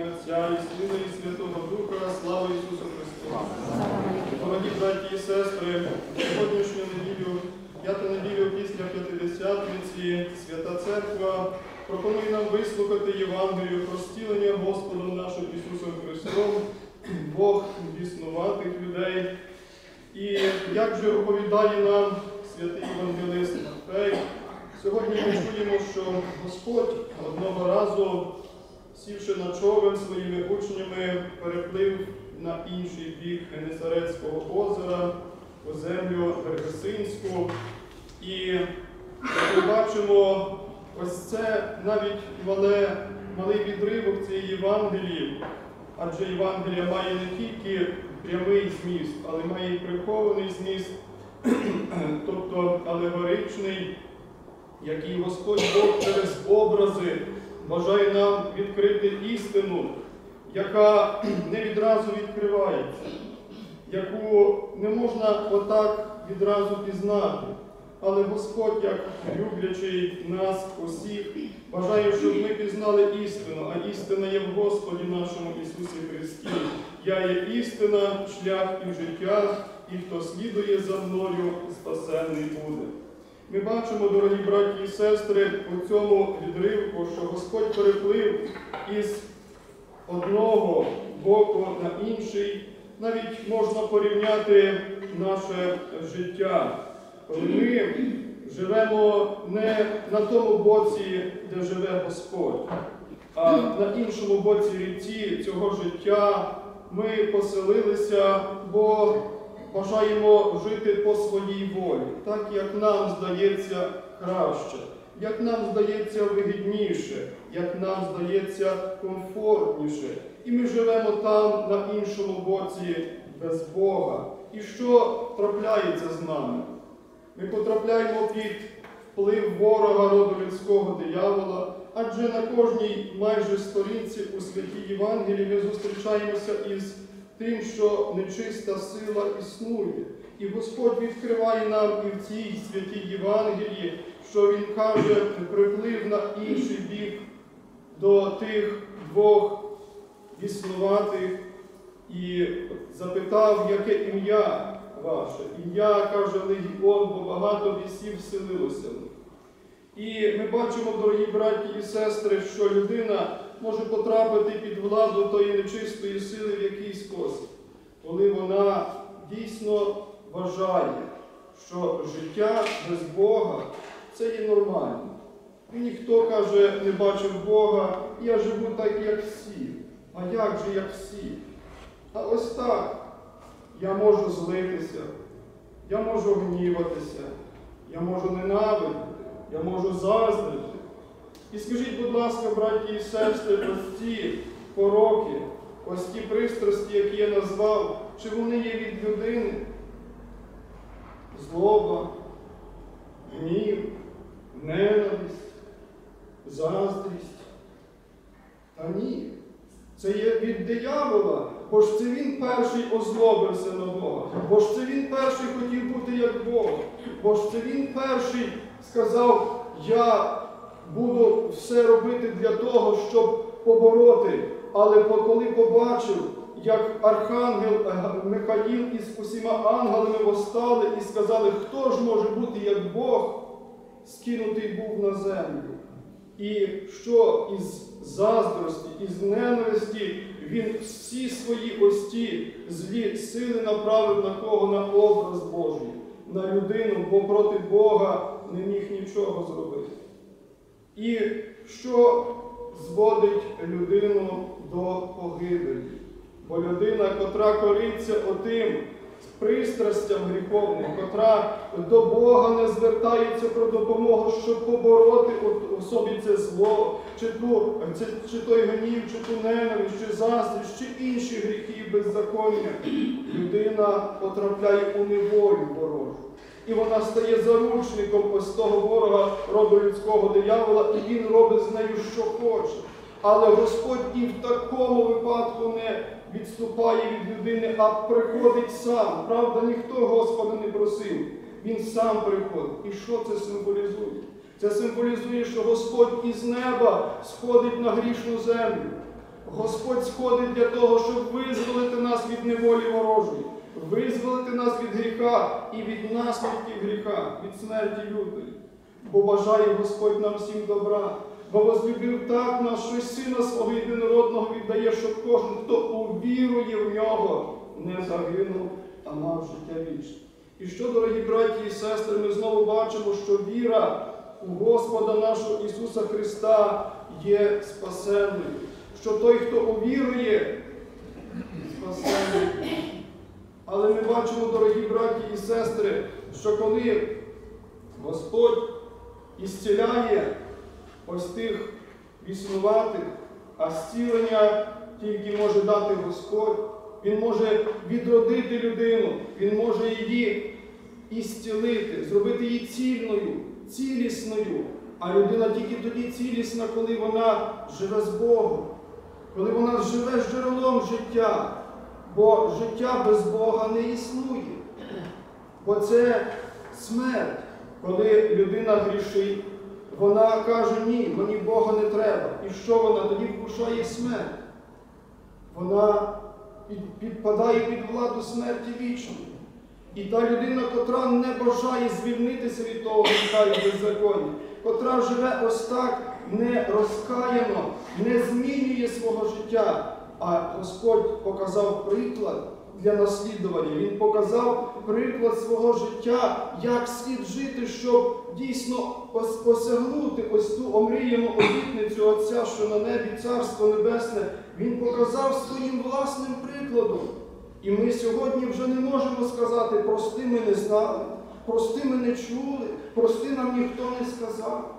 ім'я Отця і Сина і Святого Духа, слава Ісусу Христу. Дорогі браті і сестри, сьогоднішню неділю, п'яту неділю після П'ятидесятниці, Свята Церква пропонує нам вислухати Євангелію про стілення Господом нашим Ісусом Христом, Бог біснуватих людей. І як же оповідає нам святий Євангелист Матфей, сьогодні ми чуємо, що Господь одного разу, сівши на човен своїми учнями, переплив на інший бік Генесарецького озера, у землю Верхесинську. І ми бачимо, ось це навіть мале, малий відривок цієї Євангелії, адже Євангелія має не тільки прямий зміст, але має і прихований зміст, тобто алегоричний, який Господь Бог через образи бажає нам відкрити істину, яка не відразу відкривається, яку не можна отак відразу пізнати. Але Господь, як люблячий нас усіх, бажає, щоб ми пізнали істину, а істина є в Господі нашому Ісусі Христі. Я є істина, шлях і життя, і хто слідує за мною, спасенний буде. Ми бачимо, дорогі браті і сестри, у цьому відривку, що Господь переплив із одного боку на інший. Навіть можна порівняти наше життя, ми живемо не на тому боці, де живе Господь, а на іншому боці ріці цього життя ми поселилися, бо бажаємо жити по своїй волі, так як нам здається краще, як нам здається вигідніше, як нам здається комфортніше. І ми живемо там, на іншому боці, без Бога. І що трапляється з нами? Ми потрапляємо під вплив ворога роду людського диявола, адже на кожній майже сторінці у святій Євангелії ми зустрічаємося із тим, що нечиста сила існує. І Господь відкриває нам і в цій святій Євангелії, що Він каже, приплив на інший бік до тих двох віснуватих і запитав, яке ім'я ваше. Ім'я, каже Легіон, бо багато бісів вселилося. І ми бачимо, дорогі браті і сестри, що людина може потрапити під владу тої нечистої сили в якийсь спосіб, коли вона дійсно вважає, що життя без Бога це є нормально. І ніхто каже, не бачив Бога, я живу так, як всі. А як же, як всі? А ось так. Я можу злитися, я можу гніватися, я можу ненавидіти, я можу заздрити. І скажіть, будь ласка, браті і сестри, ось ці пороки, ось ті пристрасті, які я назвав, чи вони є від людини? Злоба, гнів, ненависть, заздрість. Та ні. Це є від диявола, бо ж це він перший озлобився на Бога, бо ж це він перший хотів бути як Бог, бо ж це він перший сказав, я буду все робити для того, щоб побороти. Але коли побачив, як архангел Михаїл із усіма ангелами восстали і сказали, хто ж може бути як Бог, скинутий був на землю. І що із заздрості, із ненависті він всі свої ось ті злі сили направив на кого? На образ Божий, на людину, бо проти Бога не міг нічого зробити. І що зводить людину до погибелі? Бо людина, котра кориться отим пристрастям гріховним, котра до Бога не звертається про допомогу, щоб побороти у собі це зло, чи, ту, чи, чи той гнів, чи ту ненависть, чи заздрість, чи інші гріхи беззаконня, людина потрапляє у неволю ворожу. І вона стає заручником ось того ворога роду людського диявола, і він робить з нею, що хоче. Але Господь і в такому випадку не відступає від людини, а приходить сам. Правда, ніхто Господа не просив. Він сам приходить. І що це символізує? Це символізує, що Господь із неба сходить на грішну землю. Господь сходить для того, щоб визволити нас від неволі ворожої, визволити нас від гріха і від наслідків гріха, від смерті лютої. Бо бажає Господь нам всім добра, бо возлюбив так нас, що сина свого єдинородного віддає, щоб кожен, хто увірує в нього, не загинув, а мав життя вічне. І що, дорогі браті і сестри, ми знову бачимо, що віра у Господа нашого Ісуса Христа є спасенною. Що той, хто увірує, спасенний. Але ми бачимо, дорогі браті і сестри, що коли Господь ісціляє ось тих віснуватих, а зцілення тільки може дати Господь, Він може відродити людину, Він може її ісцілити, зробити її цільною, цілісною. А людина тільки тоді цілісна, коли вона живе з Богом, коли вона живе з джерелом життя, бо життя без Бога не існує. Бо це смерть, коли людина грішить, вона каже, ні, мені Бога не треба. І що вона тоді вкушає смерть? Вона підпадає під владу смерті вічної. І та людина, котра не бажає звільнитися від того гріха і беззаконня, котра живе ось так не розкаяно, не змінює свого життя. А Господь показав приклад для наслідування. Він показав приклад свого життя, як слід жити, щоб дійсно ос- осягнути ось ту омріяну обітницю Отця, що на небі Царство Небесне. Він показав своїм власним прикладом. І ми сьогодні вже не можемо сказати, прости ми не знали, прости ми не чули, прости нам ніхто не сказав.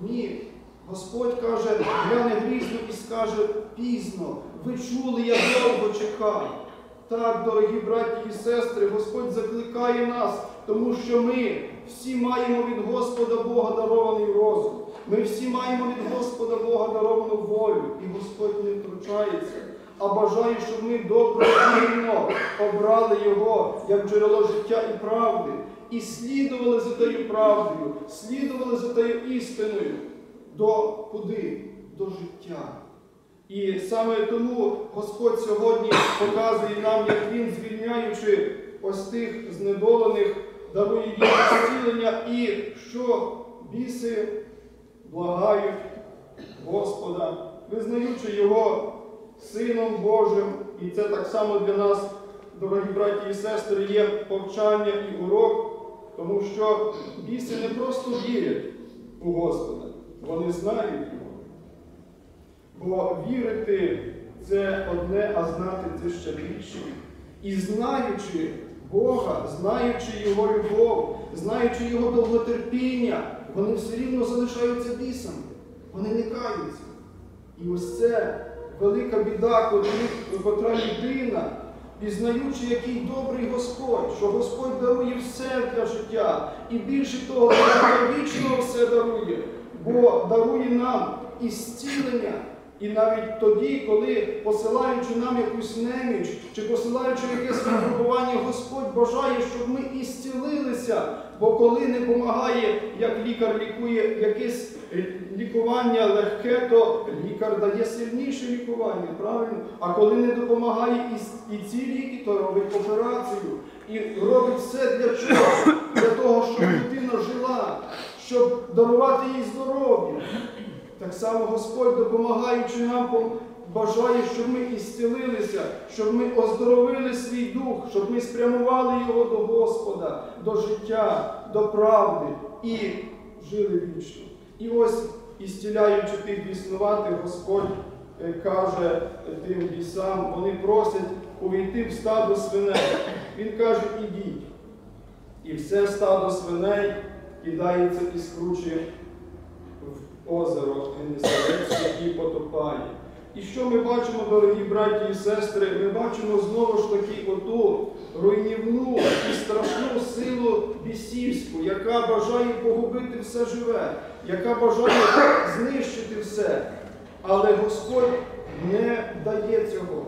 Ні. Господь каже, гляне грізно і скаже пізно. Ви чули, я довго чекав. Так, дорогі браті і сестри, Господь закликає нас, тому що ми всі маємо від Господа Бога дарований розум. Ми всі маємо від Господа Бога даровану волю, і Господь не втручається, а бажає, щоб ми добровільно обрали Його як джерело життя і правди, і слідували за тою правдою, слідували за тою істиною. До куди? До життя. І саме тому Господь сьогодні показує нам, як Він, звільняючи ось тих знедолених, дарує їм зцілення і що біси благають Господа, визнаючи Його Сином Божим. І це так само для нас, дорогі браті і сестри, є повчання і урок, тому що біси не просто вірять у Господа, вони знають. Бо вірити це одне, а знати це ще більше. І знаючи Бога, знаючи Його любов, знаючи Його довготерпіння, вони все рівно залишаються бісами. Вони не каються. І ось це велика біда, коли котра людина, пізнаючи, який добрий Господь, що Господь дарує все для життя, і більше того, для вічного все дарує, бо дарує нам і зцілення. І навіть тоді, коли посилаючи нам якусь неміч, чи посилаючи якесь випробування, Господь бажає, щоб ми і зцілилися. Бо коли не допомагає, як лікар лікує якесь е, лікування легке, то лікар дає сильніше лікування, правильно? А коли не допомагає і, ці ліки, то робить операцію. І робить все для чого? Для того, щоб людина жила, щоб дарувати їй здоров'я. Так само Господь, допомагаючи нам, бажає, щоб ми ісцілилися, щоб ми оздоровили свій дух, щоб ми спрямували його до Господа, до життя, до правди і жили вічно. І ось, ісціляючи тих біснуватих, Господь е, каже тим бісам, вони просять увійти в стадо свиней. Він каже, ідіть. І все стадо свиней кидається і скручує озеро Генесарецьке і потопає. І що ми бачимо, дорогі браті і сестри? Ми бачимо знову ж таки оту руйнівну і страшну силу бісівську, яка бажає погубити все живе, яка бажає знищити все. Але Господь не дає цього.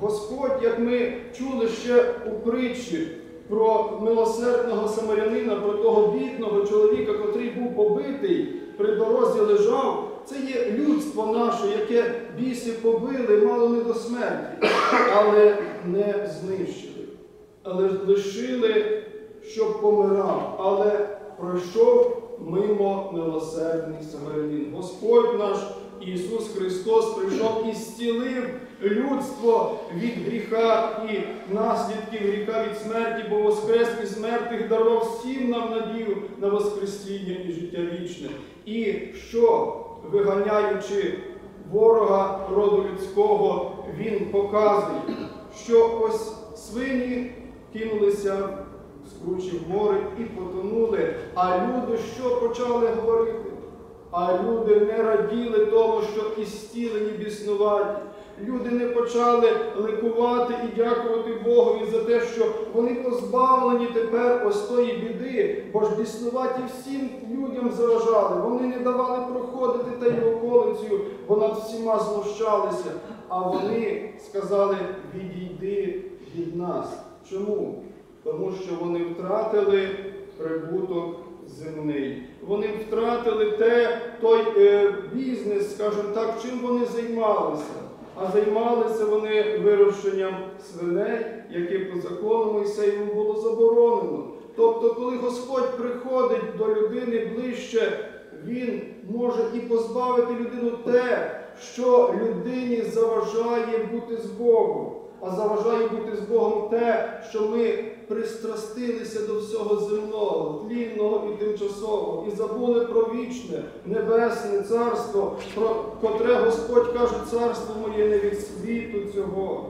Господь, як ми чули ще у притчі про милосердного самарянина, про того бідного чоловіка, котрий був побитий, при дорозі лежав, Це є людство наше, яке біси побили, мало не до смерті, але не знищили. Але лишили, щоб помирав, але пройшов мимо милосердний самарянин. Господь наш Ісус Христос прийшов і зцілив людство від гріха і наслідків гріха від смерті, бо воскрес із мертвих дарував всім нам надію на Воскресіння і життя вічне. І що, виганяючи ворога роду людського, він показує, що ось свині кинулися з кручі в море і потонули. А люди що почали говорити? А люди не раділи тому, що і стілені біснуваті. Люди не почали ликувати і дякувати Богові за те, що вони позбавлені тепер ось тої біди, бо ж біснуваті всім людям заважали. Вони не давали проходити та й околицю, бо над всіма знущалися. А вони сказали: відійди від нас. Чому? Тому що вони втратили прибуток земний. Вони втратили те, той е, бізнес, скажімо так, чим вони займалися. А займалися вони вирощенням свиней, яке по закону Мойсеєву було заборонено. Тобто, коли Господь приходить до людини ближче, Він може і позбавити людину те, що людині заважає бути з Богом. А заважає бути з Богом те, що ми пристрастилися до всього земного, тлінного і тимчасового, і забули про вічне, небесне царство, про котре Господь каже, царство моє не від світу цього.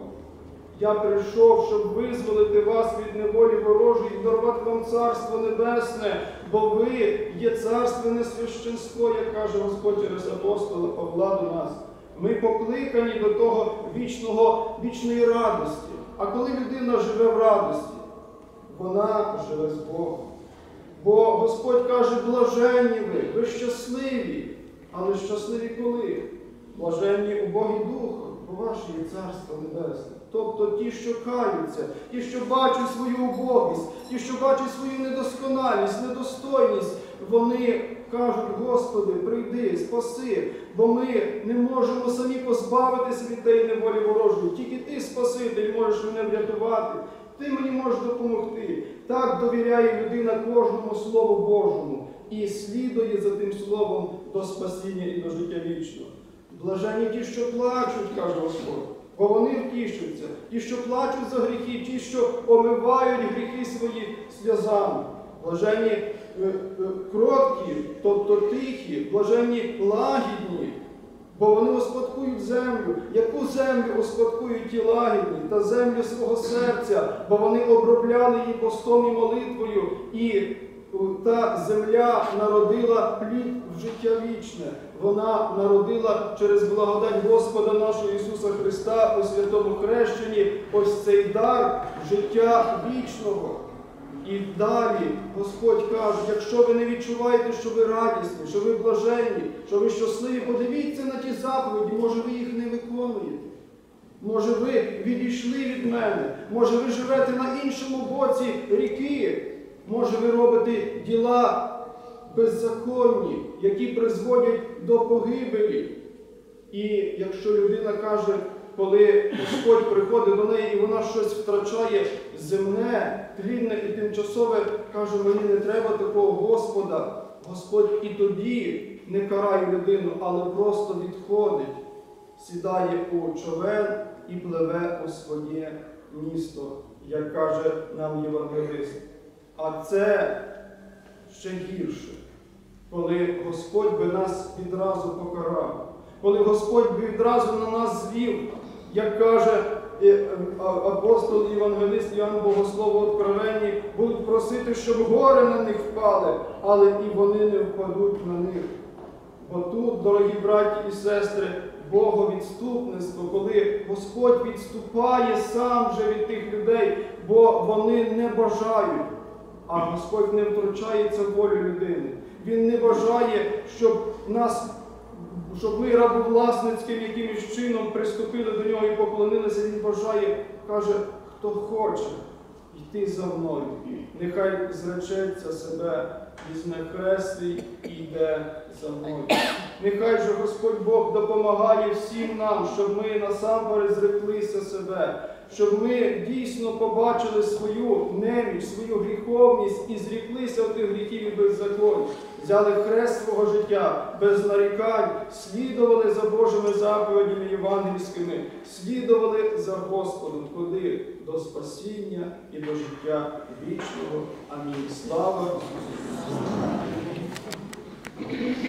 Я прийшов, щоб визволити вас від неволі ворожої і дарувати вам царство небесне, бо ви є царственне священство, як каже Господь через апостола Павла до нас. Ми покликані до того вічного, вічної радості. А коли людина живе в радості, вона живе з Богом. Бо Господь каже, блаженні ви, ви щасливі, але щасливі коли? Блаженні у Богі Духом, бо ваше є Царство Небесне. Тобто ті, що каються, ті, що бачать свою убогість, ті, що бачать свою недосконалість, недостойність, вони кажуть, Господи, прийди, спаси, бо ми не можемо самі позбавитися від тієї неволі ворожої. Тільки ти, Спаситель, можеш мене врятувати. Ти мені можеш допомогти. Так довіряє людина кожному Слову Божому і слідує за тим словом до спасіння і до життя вічного. Блажені ті, що плачуть, каже Господь, бо вони втішуться, ті, що плачуть за гріхи, ті, що омивають гріхи свої сльозами. Блажені кроткі, тобто тихі, блажені лагідні, бо вони успадкують землю. Яку землю успадкують ті лагідні та землю свого серця, бо вони обробляли її постом і молитвою, і е, та земля народила плід в життя вічне. Вона народила через благодать Господа нашого Ісуса Христа у святому хрещенні ось цей дар життя вічного. І далі Господь каже, якщо ви не відчуваєте, що ви радісні, що ви блаженні, що ви щасливі, подивіться на ті заповіді, може ви їх не виконуєте. Може ви відійшли від мене, може ви живете на іншому боці ріки, може ви робите діла беззаконні, які призводять до погибелі. І якщо людина каже, коли Господь приходить до неї і вона щось втрачає земне, тлінне і тимчасове, каже, мені не треба такого Господа. Господь і тоді не карає людину, але просто відходить, сідає у човен і пливе у своє місто, як каже нам Євангелист. А це ще гірше, коли Господь би нас відразу покарав, коли Господь би відразу на нас звів, як каже е, е, апостол Євангелист Іоанн Богослово Откровенні, будуть просити, щоб гори на них впали, але і вони не впадуть на них. Бо тут, дорогі браті і сестри, Боговідступництво, коли Господь відступає сам же від тих людей, бо вони не бажають. А Господь не втручається в волю людини. Він не бажає, щоб нас, щоб ми рабовласницьким якимось чином приступили до нього і поклонилися. Він бажає, каже, хто хоче йти за мною, нехай зречеться себе, візьме хрест і йде за. Нехай же Господь Бог допомагає всім нам, щоб ми насамперед зреклися себе, щоб ми дійсно побачили свою неміч, свою гріховність і зріклися від тих гріхів і беззаконь. Взяли хрест свого життя без нарікань, слідували за Божими заповідями євангельськими, слідували за Господом, куди до спасіння і до життя вічного. Амінь. Слава Ісусу!